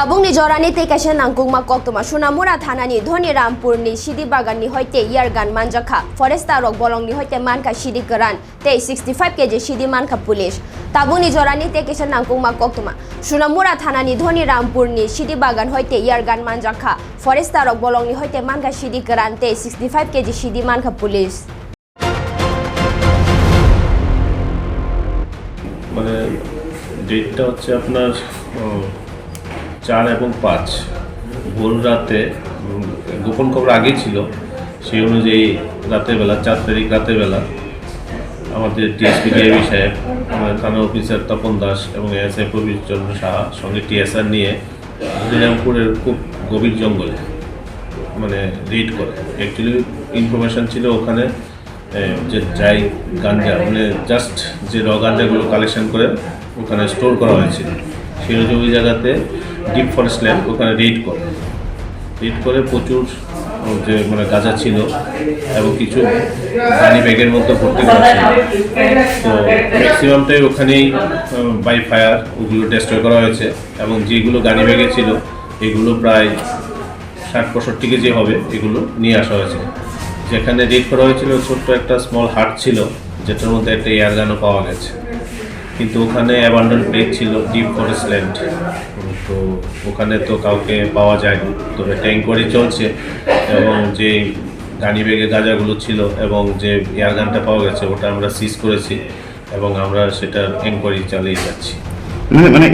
Tabungni jorani te kaisa nangkungma koktoma Sunamura thanani Dhoni Rampurni Sidi Baganni hoite Yargan Manjakha Foresta rok bolongni hoite manka Sidi Karan te 65 kg Sidi manka pulish Tabungni jorani te kaisa nangkungma koktoma Sunamura thanani Dhoni Rampurni Sidi Bagan hoite Yargan Manjakha Foresta rok bolongni hoite manka Sidi Karan te 65 kg Sidi manka pulish মানে ডেটটা হচ্ছে আপনার চার এবং পাঁচ। ভোর রাতে গোপন খবর আগেই ছিল, সেই অনুযায়ী রাতের বেলা, চার তারিখ রাতের বেলা আমাদের টিএসপি ডিআইবি সাহেব, আমাদের থানা অফিসার তপন দাস এবং এএসআই প্রবীর চন্দ্র সাহা সঙ্গে টিএসআর নিয়ে শ্রীরামপুরের খুব গভীর জঙ্গলে মানে রিড করে। অ্যাকচুয়ালি ইনফরমেশন ছিল ওখানে যে ড্রাই গাঞ্জা মানে জাস্ট যে র গাঞ্জাগুলো কালেকশন করে ওখানে স্টোর করা হয়েছিল। সেই ওই জায়গাতে ডিপ ফরেস্ট ল্যান্ড ওখানে রেড করে। রেড করে প্রচুর যে মানে গাঁজা ছিল এবং কিছু পানি ব্যাগের মধ্যে ভর্তি করা তো ম্যাক্সিমামটাই ওখানেই বাই ফায়ার ওগুলো ডেস্ট্রয় করা হয়েছে এবং যেগুলো গাড়ি ব্যাগে ছিল, এগুলো প্রায় ষাট, পঁয়ষট্টি কেজি হবে, এগুলো নিয়ে আসা হয়েছে। যেখানে রেড করা হয়েছিল, ছোট্ট একটা স্মল হাট ছিল, যেটার মধ্যে একটা এয়ার গানও পাওয়া গেছে। কিন্তু ওখানে অ্যাবান্ডন প্লেস ছিল ডিপ ফরেস্ট ল্যান্ড তো ওখানে তো কাউকে পাওয়া যায়নি। তবে ট্যাঙ্করি চলছে এবং যে গানি বেগে গাঁজাগুলো ছিল এবং যে এয়ার গানটা পাওয়া গেছে, ওটা আমরা সিজ করেছি এবং আমরা সেটা এনকোয়ারি চালিয়ে যাচ্ছি। মানে মানে